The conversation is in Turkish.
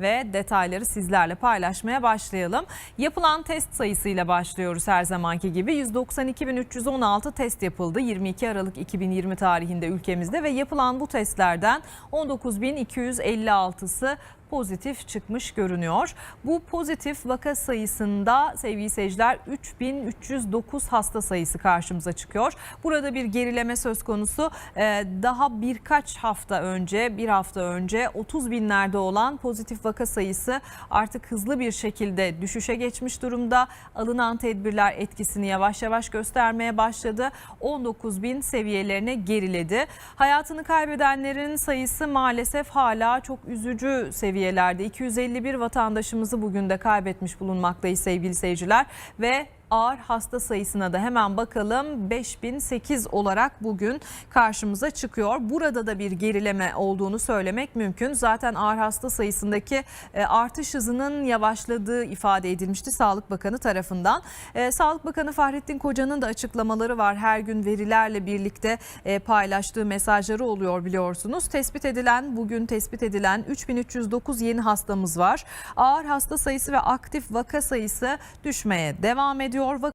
ve detayları sizlerle paylaşmaya başlayalım. Yapılan test sayısıyla başlıyoruz her zamanki gibi. 192.316 test yapıldı 22 Aralık 2020 tarihinde ülkemizde ve yapılan bu testlerden 19.256'sı pozitif çıkmış görünüyor. Bu pozitif vaka sayısında sevgili seyirciler 3309 hasta sayısı karşımıza çıkıyor. Burada bir gerileme söz konusu. Ee, Daha birkaç hafta önce, bir hafta önce 30 binlerde olan pozitif vaka sayısı artık hızlı bir şekilde düşüşe geçmiş durumda. Alınan tedbirler etkisini yavaş yavaş göstermeye başladı. 19 bin seviyelerine geriledi. Hayatını kaybedenlerin sayısı maalesef hala çok üzücü seviyelerde. 251 vatandaşımızı bugün de kaybetmiş bulunmaktayız sevgili seyirciler ve ağır hasta sayısına da hemen bakalım 5008 olarak bugün karşımıza çıkıyor. Burada da bir gerileme olduğunu söylemek mümkün. Zaten ağır hasta sayısındaki e, artış hızının yavaşladığı ifade edilmişti Sağlık Bakanı tarafından. E, Sağlık Bakanı Fahrettin Koca'nın da açıklamaları var. Her gün verilerle birlikte e, paylaştığı mesajları oluyor biliyorsunuz. Tespit edilen bugün tespit edilen 3309 yeni hastamız var. Ağır hasta sayısı ve aktif vaka sayısı düşmeye devam ediyor.